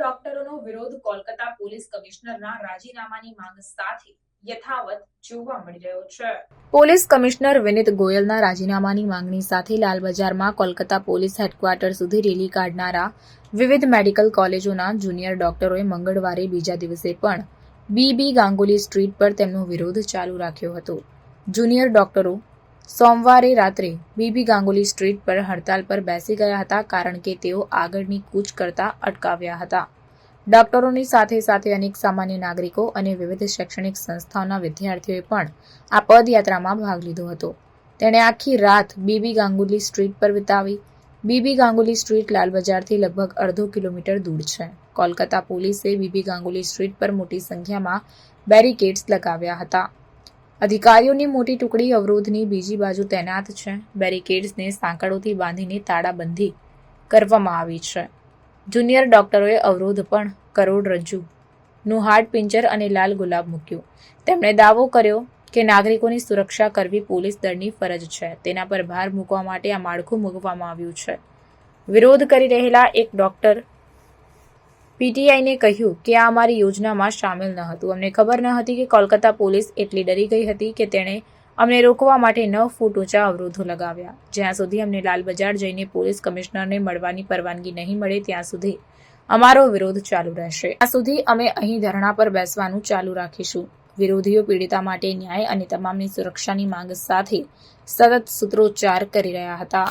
ડોક્ટરોનો વિરોધ કોલકાતા પોલીસ કમિશનરના રાજીનામાની માંગ સાથે પોલીસ કમિશનર વિનિત ગોયલના રાજીનામાની માંગણી સાથે લાલબજારમાં કોલકાતા પોલીસ હેડક્વાર્ટર સુધી રેલી કાઢનારા વિવિધ મેડિકલ કોલેજોના જુનિયર ડોક્ટરોએ મંગળવારે બીજા દિવસે પણ બીબી ગાંગુલી સ્ટ્રીટ પર તેમનો વિરોધ ચાલુ રાખ્યો હતો. જુનિયર ડોક્ટરો સોમવારે રાત્રે બીબી ગાંગુલી સ્ટ્રીટ પર હડતાલ પર બેસી ગયા હતા કારણ કે તેઓ આગળની કૂચ કરતા અટકાવ્યા હતા. ડોક્ટરોની સાથે સાથે અનેક સામાન્ય નાગરિકો અને વિવિધ શૈક્ષણિક સંસ્થાઓના વિદ્યાર્થીઓએ પણ આ પદયાત્રામાં ભાગ લીધો હતો. તેણે આખી રાત બીબી ગાંગુલી સ્ટ્રીટ પર વિતાવી. બીબી ગાંગુલી સ્ટ્રીટ લાલબજારથી લગભગ અડધો કિલોમીટર દૂર છે. કોલકાતા પોલીસે બીબી ગાંગુલી સ્ટ્રીટ પર મોટી સંખ્યામાં બેરિકેડ્સ લગાવ્યા હતા. અધિકારીઓની મોટી ટુકડી અવરોધની બીજી બાજુ તૈનાત છે. બેરિકેડ્સને સાંકળોથી બાંધીને તાળાબંધી કરવામાં આવી છે. જુનિયર ડોક્ટરોએ અવરોધ પણ કરોડરજ્જુ નું હાર્ડ પિંજર અને લાલ ગુલાબ મૂક્યું. તેમણે દાવો કર્યો કે નાગરિકોની સુરક્ષા કરવી પોલીસ દળની ફરજ છે. તેના પર ભાર મૂકવા માટે આ માળખું મૂકવામાં આવ્યું છે. વિરોધ કરી રહેલા એક ડોક્ટર પીટીઆઈને કહ્યું કે આ અમારી યોજનામાં સામેલ ન હતું. અમને ખબર ન હતી કે કોલકાતા પોલીસ એટલી ડરી ગઈ હતી કે તેણે અમને રોકવા માટે નવ ફૂટ ઊંચા અવરોધો લગાવ્યા. જ્યાં સુધી અમને લાલ બજાર જઈને પોલીસ કમિશનરને મળવાની પરવાનગી નહીં મળે, ત્યાં સુધી અમારો વિરોધ ચાલુ રહેશે. ત્યાં સુધી અમે અહીં ધરણા પર બેસવાનું ચાલુ રાખીશું. વિરોધીઓ પીડિતા માટે ન્યાય અને તમામની સુરક્ષાની માંગ સાથે સતત સૂત્રોચ્ચાર કરી રહ્યા હતા.